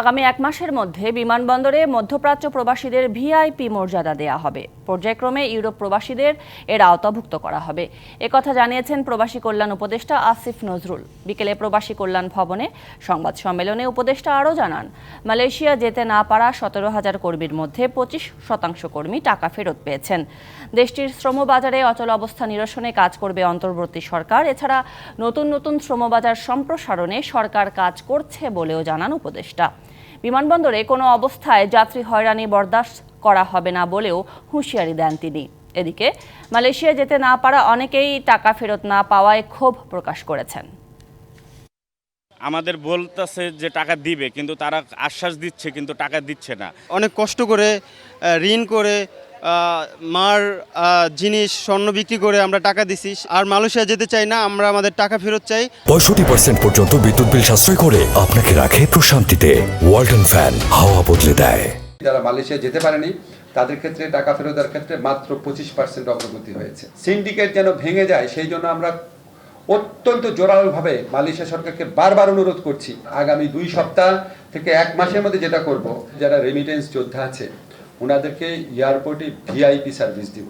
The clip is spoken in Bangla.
আগামী এক মাসের মধ্যে বিমানবন্দরে মধ্যপ্রাচ্য প্রবাসীদের ভিআইপি মর্যাদা দেয়া হবে। পর্যায়ক্রমে ইউরোপ প্রবাসীদের এর আওতাভুক্ত করা হবে। একথা জানিয়েছেন প্রবাসী কল্যাণ উপদেষ্টা আসিফ নজরুল। বিকেলে প্রবাসী কল্যাণ ভবনে সংবাদ সম্মেলনে উপদেষ্টা আরও জানান, মালয়েশিয়া যেতে না পারা সতেরো হাজার কর্মীর মধ্যে পঁচিশ শতাংশ কর্মী টাকা ফেরত পেয়েছেন। দেশটির শ্রমবাজারে অচল অবস্থা নিরসনে কাজ করবে অন্তর্বর্তী সরকার। এছাড়া নতুন নতুন শ্রমবাজার সম্প্রসারণে সরকার কাজ করছে বলেও জানান উপদেষ্টা। বিমানবন্দরে কোনো অবস্থায় যাত্রী হয়রানি বরদাস্ত করা হবে না বলেও হুঁশিয়ারি দেন তিনি। এদিকে মালয়েশিয়া যেতে না পারা অনেকেই টাকা ফেরত না পাওয়ায় ক্ষোভ প্রকাশ করেছেন। আমাদের বলতেছে যে টাকা দিবে কিন্তু তারা আশ্বাস দিচ্ছে কিন্তু টাকা দিচ্ছে না। অনেক কষ্ট করে ঋণ করে মার জিনিস স্বর্ণ বিক্রি করে আমরা টাকা দিছি। আর মালয়েশিয়া যেতে চাই না আমরা আমাদের টাকা ফেরত চাই। পঁয়ষট্টি পার্সেন্ট পর্যন্ত বিদ্যুৎ বিল সাশ্রয় করে আপনাকে রাখে প্রশান্তিতে। ওয়ালটন ফ্যান হাওয়া বদলে দেয়। যারা মালয়েশিয়া যেতে পারেনি তাদের ক্ষেত্রে টাকা ফেরতের ক্ষেত্রে মাত্র পঁচিশ পার্সেন্ট অগ্রগতি হয়েছে। সিন্ডিকেট যেন ভেঙে যায় সেই জন্য আমরা অত্যন্ত জোরালোভাবে মালয়েশিয়া সরকারকে বারবার অনুরোধ করছি। আগামী দুই সপ্তাহ থেকে এক মাসের মধ্যে যেটা করব যারা রেমিটেন্স যোদ্ধা আছে ওনাদেরকে এয়ারপোর্টে ভিআইপি সার্ভিস দিব।